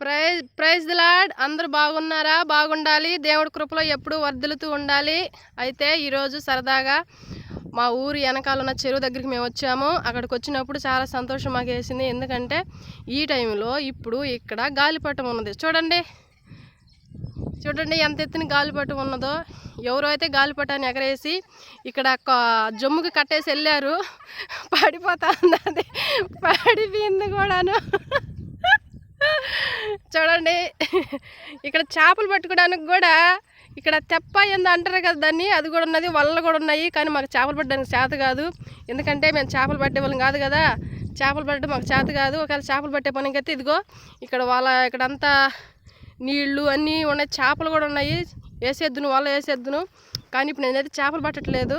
Praise praise the lord అందరూ బాగున్నారా? బాగుండాలి. దేవుడి కృపలో ఎప్పుడూ వర్ధిల్లుతూ ఉండాలి. అయితే ఈరోజు సరదాగా మా ఊరు వెనకాల ఉన్న చెరువు దగ్గరికి మేము వచ్చాము. అక్కడికి వచ్చినప్పుడు చాలా సంతోషం మాకు వేసింది. ఎందుకంటే ఈ టైంలో ఇప్పుడు ఇక్కడ గాలిపటం ఉన్నది. చూడండి. చూడండి ఎంత ఎత్తున గాలిపటం ఉన్నదో. ఎవరో అయితే గాలిపటాన్ని ఎగరేసి ఇక్కడ ఒక జమ్ముకి కట్టేసి వెళ్ళారు. పడిపోతా ఉన్నది పడిపోయింది కూడాను. చూడండి. ఇక్కడ చేపలు పట్టుకోవడానికి కూడా ఇక్కడ తెప్ప ఏందో అంటారు కదా దాన్ని అది కూడా ఉన్నది వలలు కూడా ఉన్నాయి. కానీ మాకు చేపలు పట్టడానికి చేత కాదు. ఎందుకంటే మేము చేపలు పట్టే వాళ్ళం కాదు కదా. చేపలు పట్టడం మాకు చేత కాదు. ఒకవేళ చేపలు పట్టే పనికి అయితే ఇదిగో ఇక్కడ వాళ్ళ ఇక్కడంతా నీళ్ళు అన్నీ ఉన్నాయి. చేపలు కూడా ఉన్నాయి. వేసేద్దును వల వేసేద్దును. కానీ ఇప్పుడు నేనైతే చేపలు పట్టట్లేదు.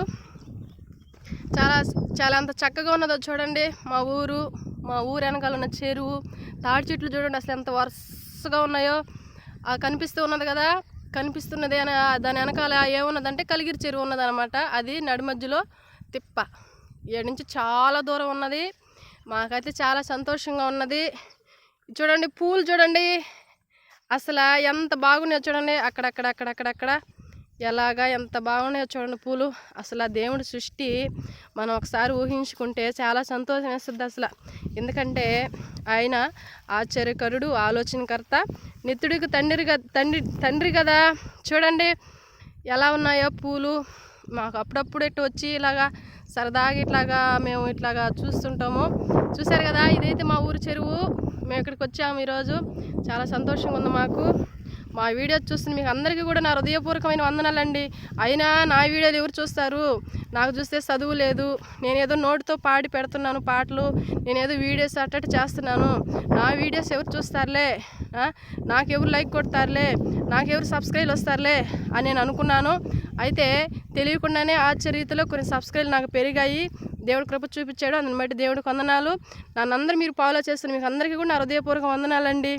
చాలా చాలా అంత చక్కగా ఉన్నదో చూడండి మా ఊరు. మా ఊరు వెనకాల ఉన్న చెరువు తాడి చెట్లు చూడండి అసలు ఎంత వరుసగా ఉన్నాయో. ఆ కనిపిస్తూ ఉన్నది కదా కనిపిస్తున్నది అని దాని వెనకాల ఏమున్నదంటే కలిగిరి చెరువు ఉన్నదనమాట అది నడి మధ్యలో తిప్ప. ఈడ నుంచి చాలా దూరం ఉన్నది. మాకైతే చాలా సంతోషంగా ఉన్నది. చూడండి పూలు చూడండి. అసలు ఎంత బాగున్నాయో చూడండి. అక్కడక్కడ అక్కడక్కడక్కడ ఎలాగా ఎంత బాగున్నాయో చూడండి పూలు. అసలు ఆ దేవుడి సృష్టి మనం ఒకసారి ఊహించుకుంటే చాలా సంతోషం వేస్తుంది అసలు. ఎందుకంటే ఆయన ఆశ్చర్యకరుడు ఆలోచనకర్త నిత్యుడికి తండ్రి తండ్రి తండ్రి కదా. చూడండి ఎలా ఉన్నాయో పూలు. మాకు అప్పుడప్పుడు ఇటు వచ్చి ఇలాగా సరదాగా ఇట్లాగా మేము ఇట్లాగా చూస్తుంటాము. చూసారు కదా ఇదైతే మా ఊరు చెరువు. మేము ఇక్కడికి వచ్చాము ఈరోజు. చాలా సంతోషంగా ఉంది మాకు. మా వీడియో చూస్తున్న మీకు అందరికీ కూడా నా హృదయపూర్వకమైన వందనాలండి. అయినా నా వీడియోలు ఎవరు చూస్తారు? నాకు చూస్తే చదువు లేదు. నేనేదో నోటితో పాడి పెడుతున్నాను పాటలు నేనేదో వీడియోస్ అట్టట్టు చేస్తున్నాను. నా వీడియోస్ ఎవరు చూస్తారులే? నాకెవరు లైక్ కొడతారులే? నాకెవరు సబ్స్క్రైబ్ వస్తారులే? అని నేను అనుకున్నాను. అయితే తెలియకుండానే ఆశ్చర్యతలో కొన్ని సబ్స్క్రైబ్ నాకు పెరిగాయి. దేవుడు కృప చూపించాడు. అందుని బట్టి దేవుడికి వందనాలు. నన్ను అందరూ మీరు ఫాలో చేస్తున్నారు మీకు అందరికీ కూడా నా హృదయపూర్వక వందనాలండి.